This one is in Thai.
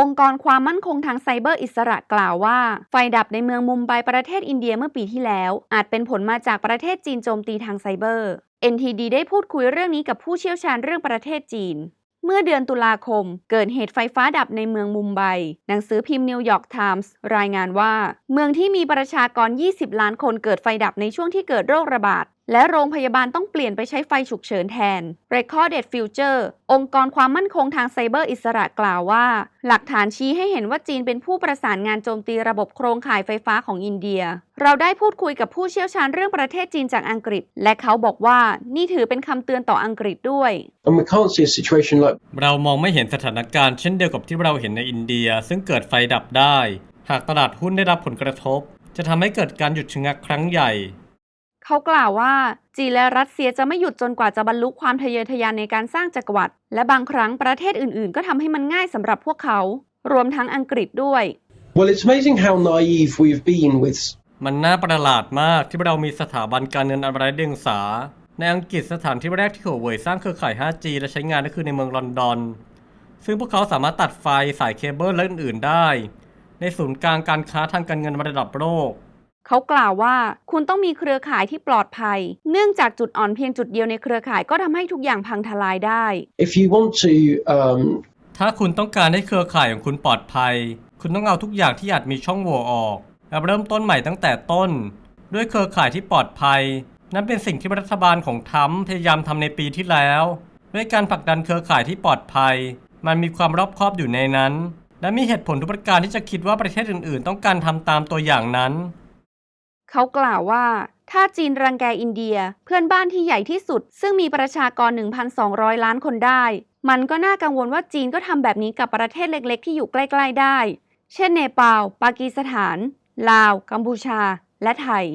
องค์กรความมั่นคงทางไซเบอร์อิสระกล่าวว่า ไฟดับในเมืองมุมไบประเทศอินเดียเมื่อปีที่แล้ว อาจเป็นผลมาจากประเทศจีนโจมตีทางไซเบอร์ NTD ได้พูดคุยเรื่องนี้กับผู้เชี่ยวชาญเรื่องประเทศจีน เมื่อเดือนตุลาคม เกิดเหตุไฟฟ้าดับในเมืองมุมไบ หนังสือพิมพ์นิวยอร์กไทมส์รายงานว่า เมืองที่มีประชากร 20 ล้านคนเกิดไฟดับในช่วงที่เกิดโรคระบาด และโรงพยาบาลต้องเปลี่ยนไปใช้ไฟฉุกเฉินแทน Recorded Future องค์กรความมั่นคงทางไซเบอร์อิสระกล่าวว่า หลักฐานชี้ให้เห็นว่าจีนเป็นผู้ประสานงานโจมตีระบบโครงข่ายไฟฟ้าของอินเดีย เราได้พูดคุยกับผู้เชี่ยวชาญเรื่องประเทศจีนจากอังกฤษ และเขาบอกว่านี่ถือเป็นคำเตือนต่ออังกฤษด้วย And we can't see a situation like เรามองไม่เห็นสถานการณ์เช่นเดียวกับที่เราเห็นในอินเดีย ซึ่งเกิดไฟดับได้ หากตลาดหุ้นได้รับผลกระทบ จะทำให้เกิดการหยุดชะงักครั้งใหญ่ เขากล่าวว่า จีนและรัสเซียจะไม่หยุดจนกว่าจะบรรลุความทะเยอทะยานในการสร้างจักรวรรดิและบางครั้งประเทศอื่น ๆ ก็ทำให้มันง่ายสำหรับพวกเขา รวมทั้งอังกฤษด้วย well it's amazing how naive we've been with มันน่าประหลาดมากที่เรามีสถาบันการเงินอันไร้เดียงสา ในอังกฤษสถานที่แรกที่หัวเว่ยสร้างเครือข่าย 5G และใช้งานก็คือในเมืองลอนดอน ซึ่งพวกเขาสามารถตัดไฟสายเคเบิลและอื่น ๆ ได้ ในศูนย์กลางการค้าทางการเงินระดับโลก เขากล่าวว่าคุณต้องมีเครือข่ายที่ปลอดภัย เนื่องจากจุดอ่อนเพียงจุดเดียวในเครือข่ายก็ทำให้ทุกอย่างพังทลายได้ if you want to um, ถ้าคุณต้องการให้เครือข่ายของคุณปลอดภัย คุณต้องเอาทุกอย่างที่อาจมีช่องโหว่ออกและเริ่มต้นใหม่ตั้งแต่ต้น ด้วยเครือข่ายที่ปลอดภัย นั่นเป็นสิ่งที่รัฐบาลของทรัมป์พยายามทำในปีที่แล้ว ด้วยการผลักดันเครือข่ายที่ปลอดภัย มันมีความรอบคอบอยู่ในนั้น และมีเหตุผลทุกประการที่จะคิดว่าประเทศอื่น ๆ ต้องการทำตามตัวอย่างนั้น เขากล่าวว่า ถ้าจีนรังแกอินเดียเพื่อนบ้านที่ใหญ่ที่สุด ซึ่งมีประชากร 1,200 ล้านคนได้ มันก็น่ากังวลว่าจีนก็ทำแบบนี้กับประเทศเล็ก ๆ ที่อยู่ใกล้ ๆ ได้ เช่นเนปาล ปากีสถาน ลาว กัมพูชา และไทย